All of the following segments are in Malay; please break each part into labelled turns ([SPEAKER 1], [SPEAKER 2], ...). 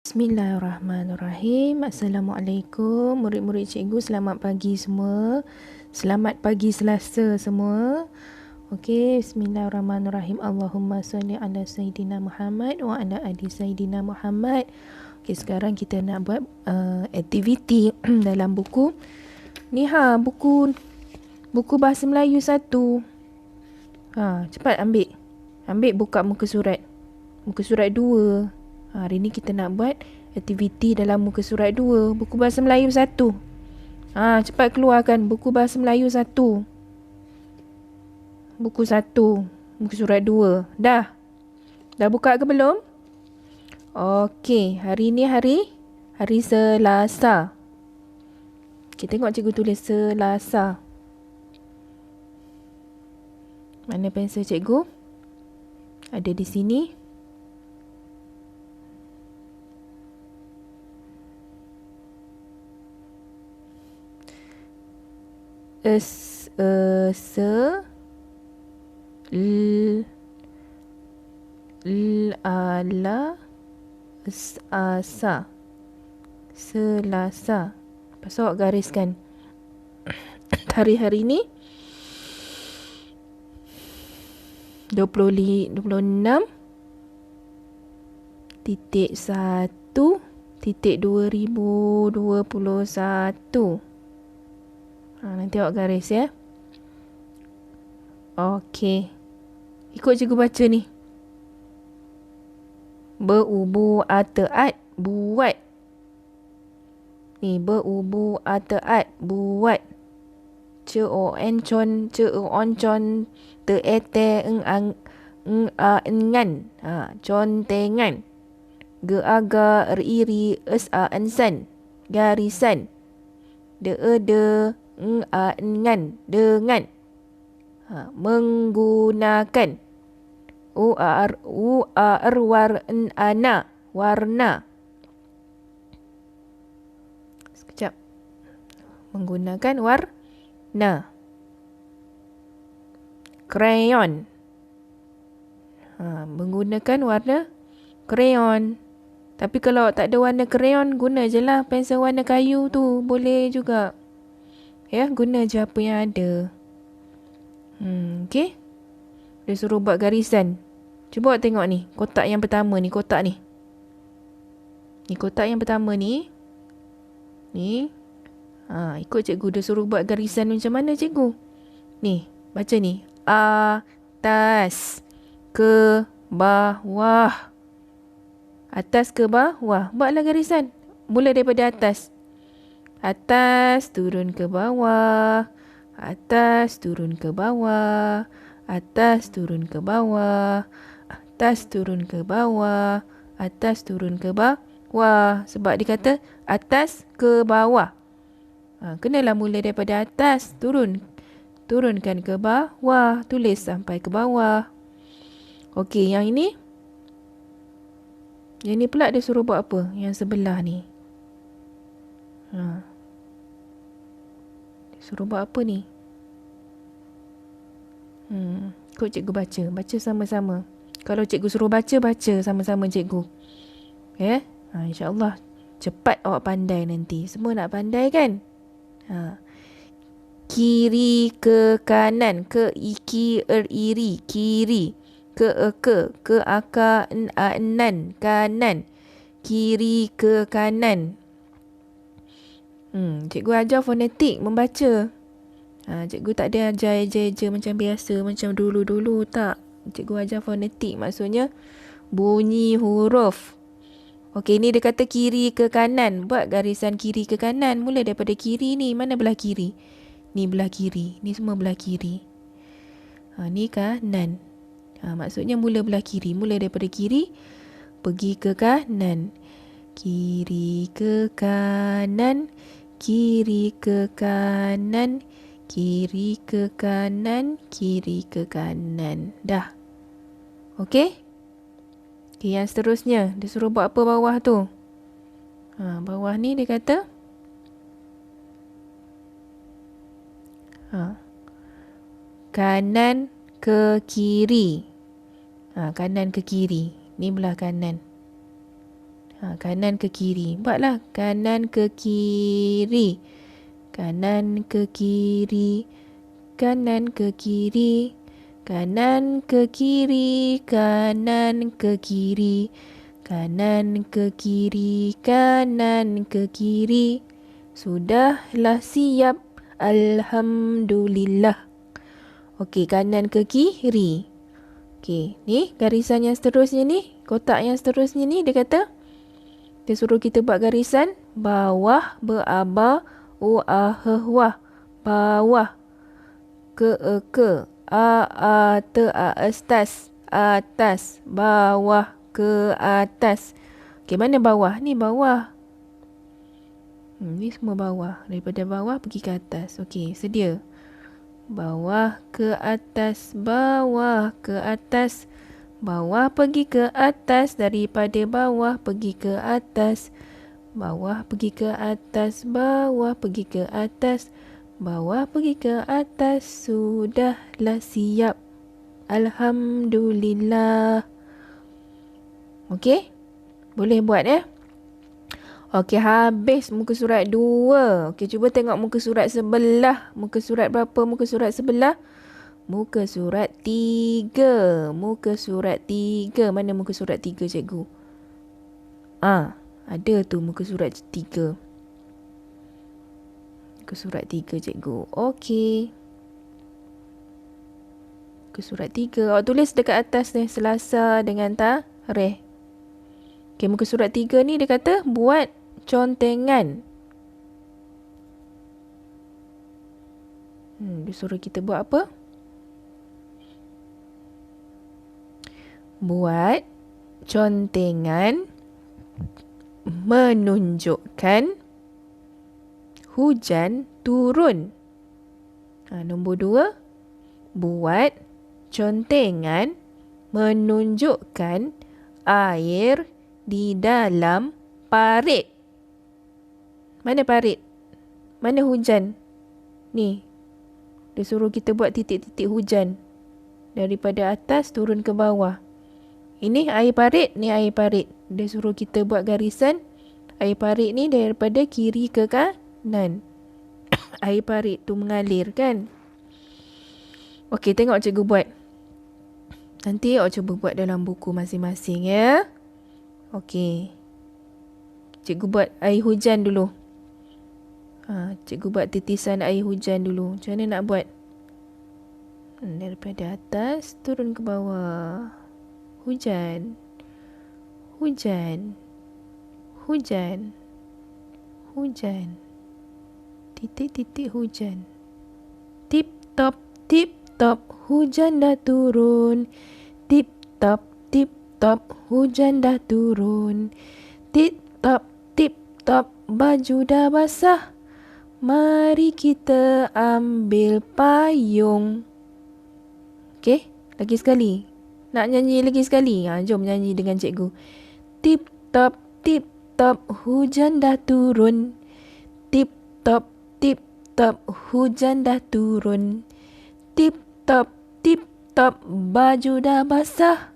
[SPEAKER 1] Bismillahirrahmanirrahim. Assalamualaikum murid-murid cikgu. Selamat pagi semua. Selamat pagi Selasa semua. Okey, bismillahirrahmanirrahim. Allahumma salli ala sayyidina Muhammad wa ala ali sayyidina Muhammad. Okey, sekarang kita nak buat uh, aktiviti dalam buku. Ni ha, buku buku bahasa Melayu satu. Ha, cepat ambil. Ambil buka muka surat. Muka surat dua. Ha, hari ni kita nak buat aktiviti dalam muka surat 2, buku bahasa Melayu 1. Ha, cepat keluarkan buku bahasa Melayu 1. Buku 1, muka surat 2. Dah. Dah buka ke belum? Okey, hari ni hari hari Selasa. Kita tengok cikgu tulis Selasa. Mana pensel cikgu? Ada di sini. Es e se l l la s a sa selasa. Pasal awak gariskan. Hari-hari ni 25 26 titik 1 titik 2021 Ha, nanti awak garis ya. Okey. Ikut cikgu baca ni. Berubu ataat buat. Ni berubu ataat buat. Ce o en con ce o on con ete eng ang eng a engan. Ha, con tengan. Ge aga ri es a ensan. Garisan. De e de dengan dengan ha, menggunakan u ar u ar war ana warna sekejap menggunakan warna crayon ha, menggunakan warna crayon tapi kalau tak ada warna crayon guna je lah pensel warna kayu tu boleh juga Ya, guna je apa yang ada. Hmm, okey. Dia suruh buat garisan. Cuba awak tengok ni, kotak yang pertama ni, kotak ni. Ni kotak yang pertama ni. Ni. Ha, ikut cikgu dia suruh buat garisan macam mana cikgu? Ni, baca ni. Atas ke bawah. Atas ke bawah. Buatlah garisan. Mula daripada atas. Atas turun ke bawah. Atas turun ke bawah. Atas turun ke bawah. Atas turun ke bawah. Atas turun ke bawah. Sebab dia kata atas ke bawah. Ha, kenalah mula daripada atas turun. Turunkan ke bawah. Tulis sampai ke bawah. Okey, yang ini. Yang ini pula dia suruh buat apa? Yang sebelah ni. Ha. Suruh buat apa ni? Hmm, ikut cikgu baca. Baca sama-sama. Kalau cikgu suruh baca, baca sama-sama cikgu. Ya? Yeah? Ha, InsyaAllah cepat awak pandai nanti. Semua nak pandai kan? Ha. Kiri ke kanan. Ke iki er iri. Kiri. Ke e ke. Aka enan. Kanan. Kiri ke kanan. Hmm, cikgu ajar fonetik membaca. Ha, cikgu tak ada ajar eja-eja macam biasa, macam dulu-dulu tak. Cikgu ajar fonetik maksudnya bunyi huruf. Okey, ni dia kata kiri ke kanan. Buat garisan kiri ke kanan. Mula daripada kiri ni. Mana belah kiri? Ni belah kiri. Ni semua belah kiri. Ha, ni kanan. Ha, maksudnya mula belah kiri. Mula daripada kiri. Pergi ke kanan. Kiri ke kanan kiri ke kanan, kiri ke kanan, kiri ke kanan. Dah. Okey? Okay, yang seterusnya, dia suruh buat apa bawah tu? Ha, bawah ni dia kata ha, kanan ke kiri. Ha, kanan ke kiri. Ni belah kanan. Ha, kanan ke kiri. Buatlah kanan ke kiri. Kanan ke kiri. Kanan ke kiri. Kanan ke kiri. Kanan ke kiri. Kanan ke kiri. Kanan ke kiri. Sudahlah siap. Alhamdulillah. Okey, kanan ke kiri. Okey, ni garisan yang seterusnya ni. Kotak yang seterusnya ni dia kata dia suruh kita buat garisan bawah beraba u a h wah bawah ke e ke a a te a atas atas bawah ke atas. Okey mana bawah? Ni bawah. Hmm, ni semua bawah. Daripada bawah pergi ke atas. Okey, sedia. Bawah ke atas, bawah ke atas. Bawah pergi ke atas daripada bawah pergi ke atas. Bawah pergi ke atas, bawah pergi ke atas. Bawah pergi ke atas, sudahlah siap. Alhamdulillah. Okey? Boleh buat ya? Okey, habis muka surat dua. Okey, cuba tengok muka surat sebelah. Muka surat berapa muka surat sebelah? Muka surat tiga. Muka surat tiga. Mana muka surat tiga, cikgu? Ah, ada tu muka surat tiga. Muka surat tiga, cikgu. Okey. Muka surat tiga. Awak tulis dekat atas ni. Selasa dengan tarikh. Okey, muka surat tiga ni dia kata buat contengan. Hmm, dia suruh kita buat apa? Buat contengan menunjukkan hujan turun. Ha, nombor dua, buat contengan menunjukkan air di dalam parit. Mana parit? Mana hujan? Ni, dia suruh kita buat titik-titik hujan. Daripada atas turun ke bawah. Ini air parit, ni air parit. Dia suruh kita buat garisan. Air parit ni daripada kiri ke kanan. air parit tu mengalir kan? Okey, tengok cikgu buat. Nanti awak cuba buat dalam buku masing-masing ya. Okey. Cikgu buat air hujan dulu. Ha, cikgu buat titisan air hujan dulu. Macam mana nak buat? Hmm, daripada atas turun ke bawah hujan. Hujan. Hujan. Hujan. Titik-titik hujan. Tip top tip top hujan dah turun. Tip top tip top hujan dah turun. Tip top tip top baju dah basah. Mari kita ambil payung. Okey lagi sekali nak nyanyi lagi sekali? Ha, jom nyanyi dengan cikgu. Tip top, tip top, hujan dah turun. Tip top, tip top, hujan dah turun. Tip top, tip top, baju dah basah.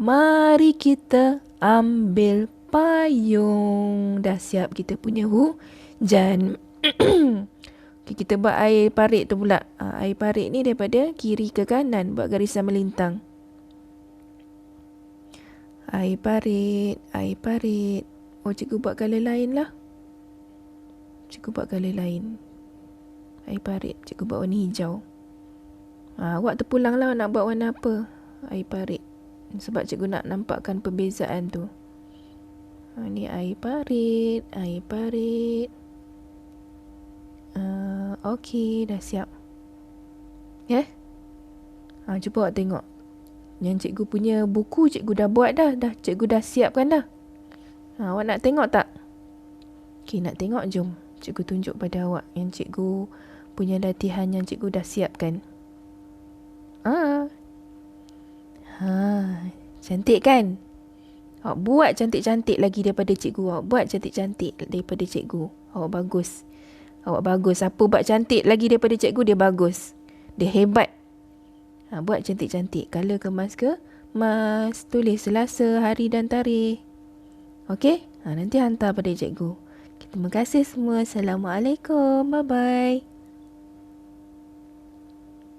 [SPEAKER 1] Mari kita ambil payung. Dah siap kita punya hujan. okay, kita buat air parit tu pula. Ha, air parit ni daripada kiri ke kanan buat garisan melintang. Air parit, air parit. Oh, cikgu buat color lain lah. Cikgu buat color lain. Air parit, cikgu buat warna hijau. Ha, awak terpulang lah nak buat warna apa. Air parit. Sebab cikgu nak nampakkan perbezaan tu. Ha, ni air parit, air parit. Uh, Okey, dah siap. Yeah? Ha, cuba awak tengok. Yang cikgu punya buku cikgu dah buat dah. dah cikgu dah siapkan dah. Ha, awak nak tengok tak? Okey, nak tengok jom. Cikgu tunjuk pada awak yang cikgu punya latihan yang cikgu dah siapkan. Ha. Ha, cantik kan? Awak buat cantik-cantik lagi daripada cikgu. Awak buat cantik-cantik daripada cikgu. Awak bagus. Awak bagus. Apa buat cantik lagi daripada cikgu, dia bagus. Dia hebat. Ha, buat cantik-cantik. Color kemas ke? Mas. Tulis selasa, hari dan tarikh. Okey? Ha, nanti hantar pada cikgu. Terima kasih semua. Assalamualaikum. Bye-bye.